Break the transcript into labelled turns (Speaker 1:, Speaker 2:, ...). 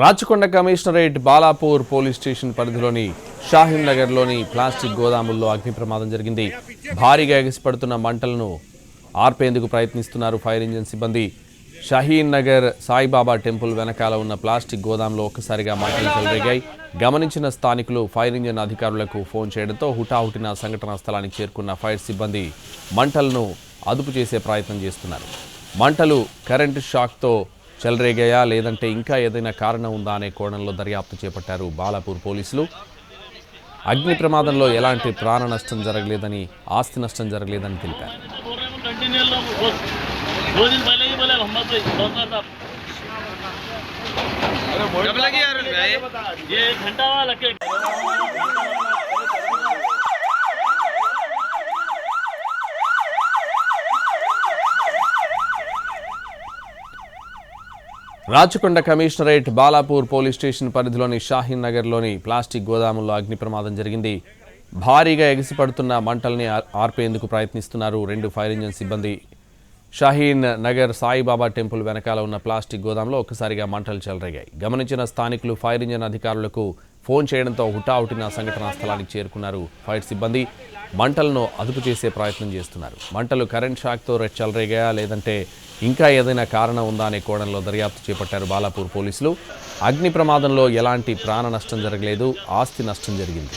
Speaker 1: Rachakonda commissionerate Balapur police station పరిధిలోని షాహీన్ నగర్లోని plastic గోదాముల్లో అగ్ని ప్రమాదం జరిగింది. భారీగా ఎగసిపడుతున్న మంటలను ఆర్పేందుకు ప్రయత్నిస్తున్నారు ఫైర్ ఇంజిన్ సిబ్బంది. షహీన్ నగర్ సాయిబాబా టెంపుల్ వెనకాల ఉన్న ప్లాస్టిక్ గోదాంలో ఒక్కసారిగా మంటలు చెలరేగాయి. గమనించిన స్థానికులు ఫైర్ ఇంజిన్ అధికారులకు ఫోన్ చేయడంతో హుటాహుటిన సంఘటనా స్థలానికి చేరుకున్న ఫైర్ సిబ్బంది మంటలను అదుపు చేసే ప్రయత్నం చేస్తున్నారు. మంటలు కరెంటు షాక్తో చెలరేగాయా లేదంటే ఇంకా ఏదైనా కారణం ఉందా అనే కోణంలో దర్యాప్తు చేపట్టారు బాలాపూర్ పోలీసులు అగ్ని ప్రమాదంలో ఎలాంటి ప్రాణ నష్టం జరగలేదని ఆస్తి నష్టం జరగలేదని తెలిపారు
Speaker 2: कंटिन्यू लोग दो
Speaker 1: Rachakonda commissionerate Balapur police station పరిధిలోని షాహీన్ నగర్లోని ప్లాస్టిక్ గోదాముల్లో అగ్ని ప్రమాదం జరిగింది. భారీగా ఎగిసిపడుతున్న మంటల్ని ఆర్పేందుకు ప్రయత్నిస్తున్నారు రెండు ఫైర్ ఇంజిన్ సిబ్బంది. షాహీన్ నగర్ సాయిబాబా టెంపుల్ వెనకాల ఉన్న ప్లాస్టిక్ గోదాంలో ఒక్కసారిగా మంటలు చెలరేగాయి. గమనించిన స్థానికులు ఫైర్ ఇంజిన్ అధికారులకు ఫోన్ చేయడంతో హుటాహుటిన సంఘటనా స్థలానికి చేరుకున్నారు ఫైర్ సిబ్బంది. మంటలను అదుపు చేసే ప్రయత్నం చేస్తున్నారు. మంటలు కరెంట్ షాక్తో చెలరేగాయా లేదంటే ఇంకా ఏదైనా కారణం ఉందా అనే కోణంలో దర్యాప్తు చేపట్టారు బాలాపూర్ పోలీసులు అగ్ని ప్రమాదంలో ఎలాంటి ప్రాణ నష్టం జరగలేదు ఆస్తి నష్టం జరిగింది